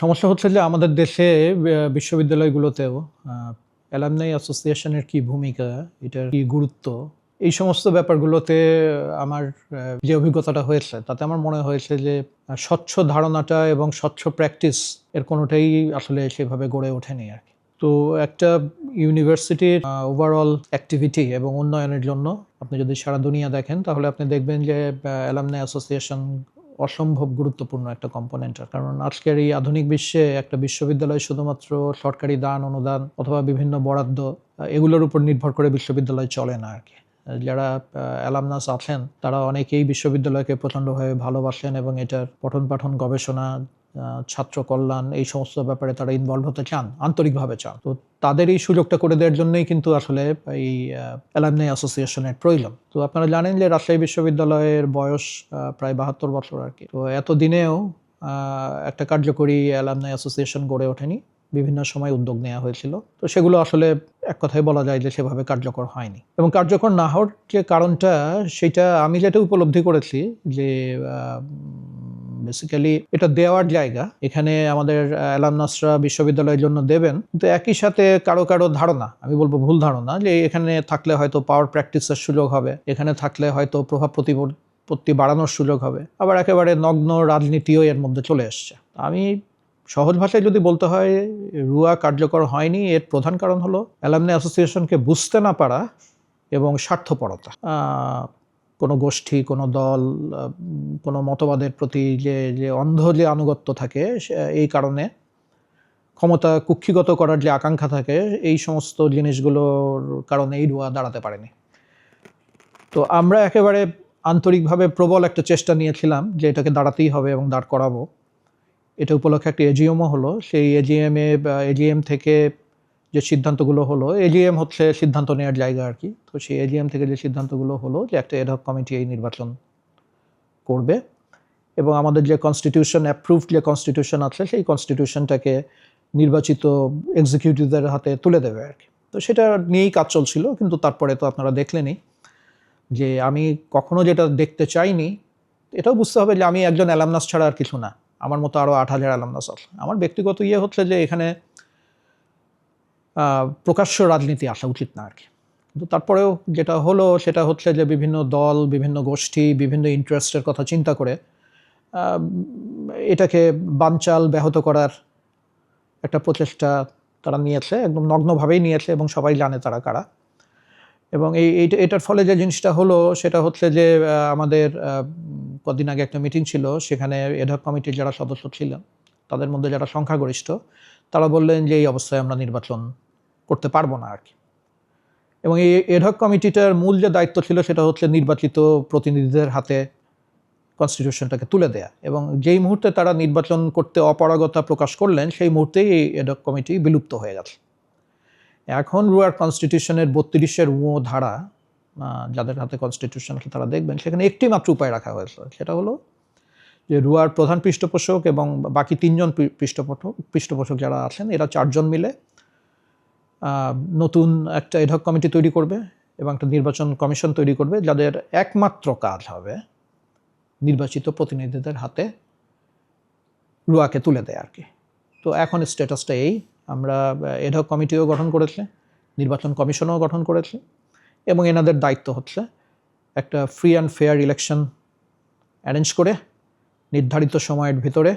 সমস্যা হচ্ছে যে আমাদের দেশে বিশ্ববিদ্যালয়গুলোতেও অ্যালামনাই অ্যাসোসিয়েশনের কি ভূমিকা, এটার কি গুরুত্ব, এই সমস্ত ব্যাপারগুলোতে আমার যে অভিজ্ঞতাটা হয়েছে, তাতে আমার মনে হয়েছে যে স্বচ্ছ ধারণাটা এবং স্বচ্ছ প্র্যাকটিস এর কোনোটাই আসলে সেভাবে গড়ে ওঠেনি আর কি। তো একটা ইউনিভার্সিটির ওভারঅল অ্যাক্টিভিটি এবং উন্নয়নের জন্য আপনি যদি সারা দুনিয়া দেখেন, তাহলে আপনি দেখবেন যে অ্যালামনাই অ্যাসোসিয়েশন অসম্ভব গুরুত্বপূর্ণ একটা কম্পোনেন্ট কারণ আজকের এই আধুনিক বিশ্বে একটা বিশ্ববিদ্যালয় শুধুমাত্র সরকারি দান, অনুদান অথবা বিভিন্ন বরাদ্দ এগুলোর উপর নির্ভর করে বিশ্ববিদ্যালয় চলে না আর কি যারা অ্যালামনাস আছেন, তারা অনেকেই বিশ্ববিদ্যালয়কে প্রচণ্ডভাবে ভালোবাসেন এবং এটার পঠন পাঠন গবেষণা ছাত্র কল্যাণ, এই সমস্ত ব্যাপারে তারা ইনভলভ হতে চান, আন্তরিকভাবে চান। তো তাদের এই সুযোগটা করে দেওয়ার জন্যই কিন্তু আসলে এই অ্যালামনাই অ্যাসোসিয়েশনের প্রয়োজন। তো আপনারা জানেন যে রাজশাহী বিশ্ববিদ্যালয়ের বয়স প্রায় বাহাত্তর বছর আর কি। তো এতদিনেও একটা কার্যকরী অ্যালামনাই অ্যাসোসিয়েশন গড়ে ওঠেনি। বিভিন্ন সময় উদ্যোগ নেওয়া হয়েছিল। তো সেগুলো আসলে এক কথায় বলা যায় যে সেভাবে কার্যকর হয়নি। এবং কার্যকর না হওয়ার যে কারণটা, সেটা আমি যেটা উপলব্ধি করেছি যে বেসিক্যালি এটা দেওয়ার জায়গা। এখানে আমাদের অ্যালামনাসরা বিশ্ববিদ্যালয়ের জন্য দেবেন। কিন্তু একই সাথে কারও কারও ধারণা, আমি বলব ভুল ধারণা, যে এখানে থাকলে হয়তো পাওয়ার প্র্যাকটিসের সুযোগ হবে, এখানে থাকলে হয়তো প্রভাব প্রতিপত্তি বাড়ানোর সুযোগ হবে, আবার একেবারে নগ্ন রাজনীতিও এর মধ্যে চলে এসছে। আমি সহজ ভাষায় যদি বলতে হয়, রুয়া কার্যকর হয়নি, এর প্রধান কারণ হলো অ্যালামনি অ্যাসোসিয়েশনকে বুঝতে না পারা এবং স্বার্থপরতা। কোনো গোষ্ঠী, কোনো দল, কোনো মতবাদের প্রতি যে যে অন্ধ যে আনুগত্য থাকে এই কারণে ক্ষমতা কুক্ষিগত করার যে আকাঙ্ক্ষা থাকে, এই সমস্ত জিনিসগুলোর কারণে এই রুয়া দাঁড়াতে পারেনি। তো আমরা একেবারে আন্তরিকভাবে প্রবল একটা চেষ্টা নিয়েছিলাম যে এটাকে দাঁড়াতেই হবে এবং দাঁড় করাবো। এটা উপলক্ষে একটা এজিএমও হলো। সেই এজিএমে এজিএম থেকে যে সিদ্ধান্তগুলো হলো এজিএম হচ্ছে সিদ্ধান্ত নেওয়ার জায়গা আর কি। তো সেই এজিএম থেকে যে সিদ্ধান্তগুলো হলো যে একটা এডহক কমিটি এই নির্বাচন করবে এবং আমাদের যে কনস্টিটিউশন অ্যাপ্রুভড যে কনস্টিটিউশন আছে, সেই কনস্টিটিউশনটাকে নির্বাচিত এক্সিকিউটিভদের হাতে তুলে দেবে আর কি। তো সেটা নিয়েই কাজ চলছিল, কিন্তু তারপরে তো আপনারা দেখলেনই যে আমি কখনো যেটা দেখতে চাইনি, এটাও বুঝতে হবে যে আমি একজন অ্যালামনাস ছাড়া আর কিছু না। আমার মতো আরও আট হাজার অ্যালামনাস আছে। আমার ব্যক্তিগত ইয়ে হচ্ছে যে এখানে প্রকাশ্য রাজনীতি আসা উচিত না আর কি। কিন্তু তারপরেও যেটা হলো, সেটা হচ্ছে যে বিভিন্ন দল, বিভিন্ন গোষ্ঠী, বিভিন্ন ইন্টারেস্টের কথা চিন্তা করে এটাকে বানচাল, ব্যাহত করার একটা প্রচেষ্টা তারা নিয়েছে, একদম নগ্নভাবেই নিয়েছে এবং সবাই জানে তারা কারা। এবং এই এটার ফলে যে জিনিসটা হলো, সেটা হচ্ছে যে আমাদের কদিন আগে একটা মিটিং ছিল, সেখানে এডহক কমিটির যারা সদস্য ছিলেন, তাদের মধ্যে যারা সংখ্যাগরিষ্ঠ, তারা বললেন যে এই অবস্থায় আমরা নির্বাচন করতে পারব না আর কি। এবং এই এডহক কমিটিটার মূল যে দায়িত্ব ছিল সেটা হচ্ছে নির্বাচিত প্রতিনিধিদের হাতে কনস্টিটিউশনটাকে তুলে দেয়া। এবং যেই মুহূর্তে তারা নির্বাচন করতে অপারগতা প্রকাশ করলেন, সেই মুহূর্তেই এই এডহক কমিটি বিলুপ্ত হয়ে গেছে। এখন রুয়ার কনস্টিটিউশনের বত্রিশের ও ধারা যাদের হাতে কনস্টিটিউশন আছে তারা দেখবেন, সেখানে একটি মাত্র উপায় রাখা হয়েছে। সেটা হলো যে রুয়ার প্রধান পৃষ্ঠপোষক এবং বাকি তিনজন পৃষ্ঠপোষক পৃষ্ঠপোষক যারা আছেন, এরা চারজন মিলে নতুন একটা এডহক কমিটি তৈরি করবে এবং একটা নির্বাচন কমিশন তৈরি করবে, যাদের একমাত্র কাজ হবে নির্বাচিত প্রতিনিধিদের হাতে রুয়াকে তুলে দেয় আর কি। তো এখন স্ট্যাটাসটা এই, আমরা এডহক কমিটিও গঠন করেছে, নির্বাচন কমিশনও গঠন করেছে এবং এনাদের দায়িত্ব হচ্ছে একটা free and fair election arrange করে, নির্ধারিত সময়ের ভিতরে